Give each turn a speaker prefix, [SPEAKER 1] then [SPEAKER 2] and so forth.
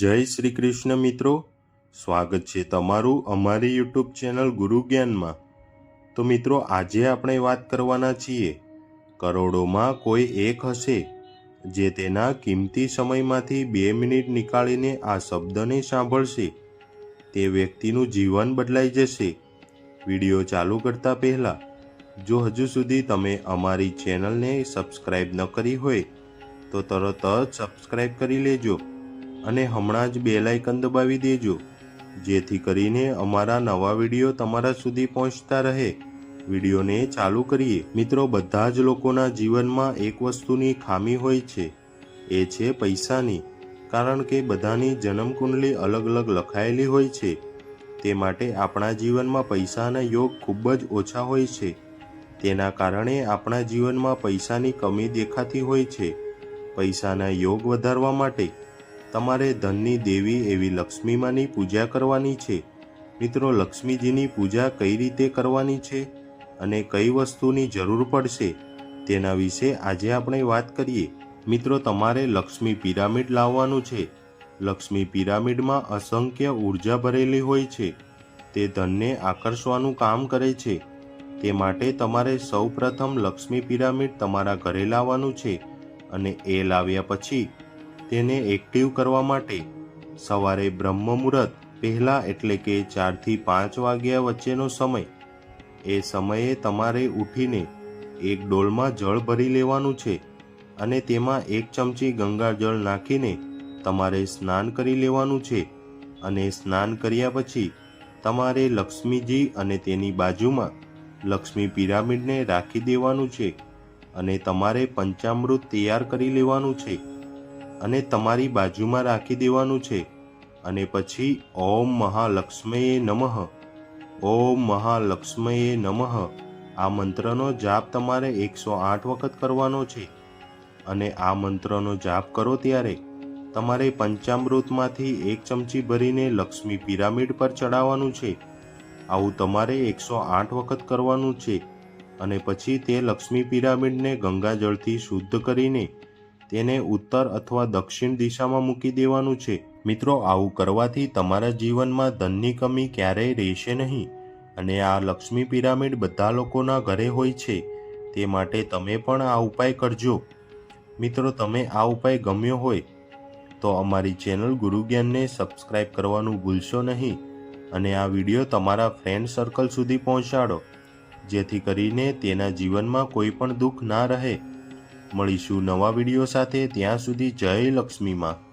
[SPEAKER 1] જય શ્રી કૃષ્ણ મિત્રો. સ્વાગત છે તમારું અમારી યુટ્યુબ ચેનલ ગુરુ જ્ઞાનમાં. તો મિત્રો, આજે આપણે વાત કરવાના છીએ, કરોડોમાં કોઈ એક હશે, જે તેના કિંમતી સમયમાંથી બે મિનિટ નીકાળીને આ શબ્દને સાંભળશે. તે વ્યક્તિનું જીવન બદલાઈ જશે. વીડિયો ચાલુ કરતા પહેલાં, જો હજુ સુધી તમે અમારી ચેનલને સબસ્ક્રાઈબ ન કરી હોય, તો તરત જ સબસ્ક્રાઈબ કરી લેજો. અને હમણાં જ બે લાઇકન દબાવી દેજો. જેથી કરીને અમારા નવા વીડિયો તમારા સુધી પહોંચતા રહે. વિડીયોને ચાલુ કરીએ. મિત્રો, બધા જ લોકોના જીવનમાં એક વસ્તુની ખામી હોય છે. એ છે પૈસાની. કારણ કે બધાની જન્મકુંડલી અલગ અલગ લખાયેલી હોય છે. તે માટે આપણા જીવનમાં પૈસાના યોગ ખૂબ જ ઓછા હોય છે. તેના કારણે આપણા જીવનમાં પૈસાની કમી દેખાતી હોય છે. પૈસાના યોગ વધારવા માટે તમારે ધનની દેવી એવી લક્ષ્મીમાની પૂજા કરવાની છે? મિત્રો, લક્ષ્મીજીની પૂજા કઈ રીતે કરવાની છે અને કઈ વસ્તુની જરૂર પડશે તેના વિશે આજે આપણે વાત કરીએ. મિત્રો, તમારે લક્ષ્મી પિરામિડ લાવવાનું છે. લક્ષ્મી પિરામિડમાં અસંખ્ય ઊર્જા ભરેલી હોય છે. તે ધનને આકર્ષવાનું કામ કરે છે. તે માટે તમારે સૌ પ્રથમ લક્ષ્મી પિરામિડ તમારા ઘરે લાવવાનું છે અને એ લાવ્યા પછી તેને એક્ટિવ કરવા માટે સવારે બ્રહ્મ મુહૂર્ત પહેલાં એટલે કે ચારથી પાંચ વાગ્યા વચ્ચેનો સમય. એ સમયે તમારે ઉઠીને એક ડોલમાં જળ ભરી લેવાનું છે અને તેમાં એક ચમચી ગંગાજળ નાખીને તમારે સ્નાન કરી લેવાનું છે અને સ્નાન કર્યા પછી તમારે લક્ષ્મીજી અને તેની બાજુમાં લક્ષ્મી પિરામિડને રાખી દેવાનું છે અને તમારે પંચામૃત તૈયાર કરી લેવાનું છે. અને તમારી બાજુમાં રાખી દેવાનું છે. અને પછી ઓમ મહાલક્ષ્મયે નમઃ. ઓમ મહાલક્ષ્મયે નમઃ. આ મંત્રનો જાપ તમારે એકસો આઠ વખત કરવાનો છે. અને આ મંત્રનો જાપ કરો ત્યારે તમારે પંચામૃતમાંથી એક ચમચી ભરીને લક્ષ્મી પિરામિડ પર ચડાવવાનું છે. આવું તમારે એકસો આઠ વખત કરવાનું છે. અને પછી તે લક્ષ્મી પિરામિડને ગંગાજળથી શુદ્ધ કરીને તેને ઉત્તર અથવા દક્ષિણ દિશામાં મૂકી દેવાનું છે. મિત્રો, આવું કરવાથી તમારા જીવનમાં ધનની કમી ક્યારેય રહેશે નહીં અને આ લક્ષ્મી પિરામિડ બધા લોકોના ઘરે હોય છે. તે માટે તમે પણ આ ઉપાય કરજો. મિત્રો, તમે આ ઉપાય ગમ્યો હોય તો અમારી ચેનલ ગુરુજ્ઞાનને સબસ્ક્રાઇબ કરવાનું ભૂલશો નહીં અને આ વીડિયો તમારા ફ્રેન્ડ સર્કલ સુધી પહોંચાડો. જેથી કરીને તેના જીવનમાં કોઈ પણ દુઃખ ના રહે. મળીશું નવા વીડિયો સાથે ત્યાં સુધી જય લક્ષ્મીમાં.